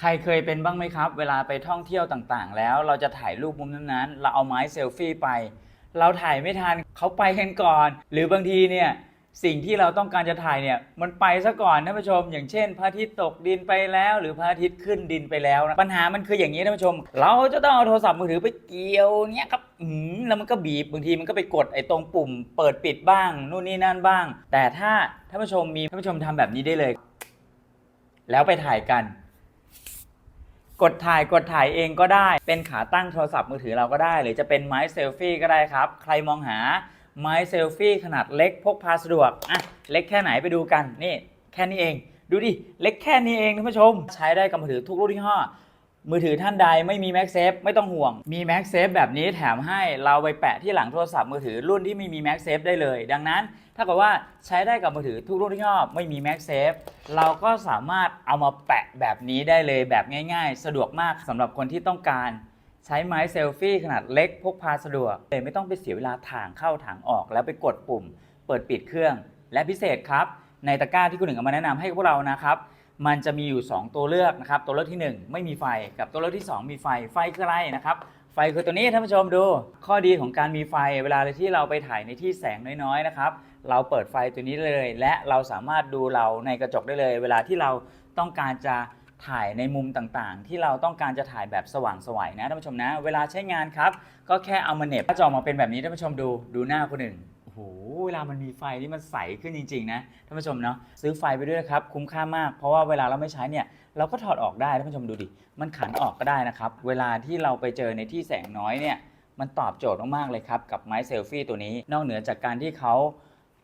ใครเคยเป็นบ้างไหมครับ เวลาไปท่องเที่ยวต่างๆ แล้วเราจะถ่ายรูปมุมนั้นๆ เราเอาไม้เซลฟี่ไป เราถ่ายไม่ทันเขาไปกันก่อน หรือบางทีเนี่ยสิ่งที่เราต้องการจะถ่ายเนี่ยมันไปซะก่อนท่านผู้ชม อย่างเช่น พระอาทิตย์ตกดินไปแล้ว หรือพระอาทิตย์ขึ้นดินไปแล้วนะปัญหามันคืออย่างนี้ท่านผู้ชม เราจะต้องเอาโทรศัพท์มือถือไปเกี่ยวเนี่ยครับอืมแล้วมันก็บีบบางทีมันก็ไปกดไอ้ตรงปุ่ม เปิดปิดบ้างนู่นนี่นั่นบ้าง แต่ถ้าท่านผู้ชมมีท่านผู้ชมทำแบบนี้ได้เลย แล้วไปถ่ายกัน กดถ่ายกดถ่ายเองก็ได้ เป็นขาตั้งโทรศัพท์มือถือเราก็ได้ หรือจะเป็นไม้เซลฟี่ก็ได้ครับ ใครมองหาไม้เซลฟี่ขนาดเล็กพกพาสะดวกอะเล็กแค่ไหนไปดูกันนี่ แค่นี้เอง ดูดิ เล็กแค่นี้เองท่านผู้ชม ใช้ได้กับมือถือทุกรุ่นที่ห้อ มือถือท่านใดไม่มี MagSafe ไม่ต้องห่วง มี MagSafe แบบนี้แถมให้เราไปแปะที่หลังโทรศัพท์มือถือรุ่นที่ไม่มี MagSafe ได้เลย ดังนั้น ถ้าเกิดว่าใช้ได้กับมือถือทุกรุ่นที่ชอบไม่มี MagSafe เราก็สามารถเอามาแปะแบบนี้ได้เลยแบบง่าย ๆ สะดวกมากสำหรับคนที่ต้องการใช้ไม้เซลฟี่ขนาดเล็กพกพาสะดวกเลยไม่ต้องไปเสียเวลาถ่างเข้าถ่างออก แล้วไปกดปุ่ม เปิดปิดเครื่อง และพิเศษครับ ในตะกร้าที่คุณหนึ่งเอามาแนะนำให้พวกเรานะครับ มันจะมีอยู่ 2 ตัวเลือกนะครับ ตัวเลือกทีหนึ่1 ไม่มีไฟกับตัวเลือกที่ 2 มีไฟไฟคืออะไรนะครับ ไฟคือตัวนี้ท่านผู้ชมดู ข้อดีของการมีไฟเวลาที่เราไปถ่ายในที่แสงน้อยๆนะครับ เราเปิดไฟตัวนี้เลย และเราสามารถดูเราในกระจกได้เลย เวลาที่เราต้องการจะถ่ายในมุมต่างๆ ที่เราต้องการจะถ่ายแบบสว่างสวยนะท่านผู้ชมนะ เวลาใช้งานครับ ก็แค่เอามาเน็บก็จะออกมาเป็นแบบนี้ท่านผู้ชมดูดูหน้าคนหนึ่ง เวลามันมีไฟนี่มันใสขึ้นจริงๆนะท่านผู้ชมเนาะซื้อไฟไปด้วยนะครับคุ้มค่ามาก เพราะว่าเวลาเราไม่ใช้เนี่ยเราก็ถอดออกได้ท่านผู้ชมดูดิมันขันออกก็ได้นะครับ เวลาที่เราไปเจอในที่แสงน้อยเนี่ยมันตอบโจทย์มากๆเลยครับกับไม้เซลฟี่ตัวนี้ นอกเหนือจากการที่เขา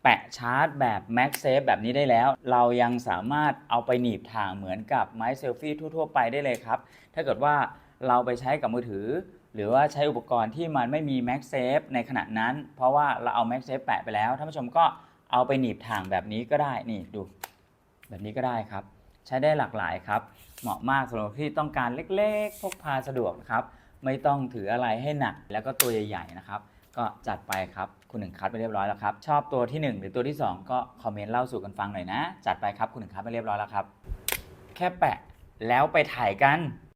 แปะชาร์จแบบ MagSafe แบบนี้ได้แล้ว เรายังสามารถเอาไปหนีบถ่างเหมือนกับไม้เซลฟี่ทั่ว ๆ ไปได้เลยครับ ถ้าเกิดว่า เราไปใช้กับมือถือ หรือว่าใช้อุปกรณ์ที่มันไม่มี MagSafe ในขณะนั้น เพราะว่าเราเอา MagSafe แปะไปแล้วท่านผู้ชมก็เอาไปหนีบถ่างแบบนี้ก็ได้นี่ดู แบบนี้ก็ได้ครับ ใช้ได้หลากหลายครับ เหมาะมากสำหรับที่ต้องการเล็กๆพกพาสะดวกนะครับไม่ต้องถืออะไรให้หนักแล้วก็ตัวใหญ่ๆนะครับก็จัดไปครับคุณหนึ่งคัดไปเรียบร้อยแล้วครับ ชอบตัวที่ 1 หรือตัวที่ 2 ก็คอมเมนต์เล่าสู่กันฟังหน่อยนะ จัดไปครับคุณหนึ่งคัดไปเรียบร้อยแล้วครับ แค่แปะแล้วไปถ่ายกัน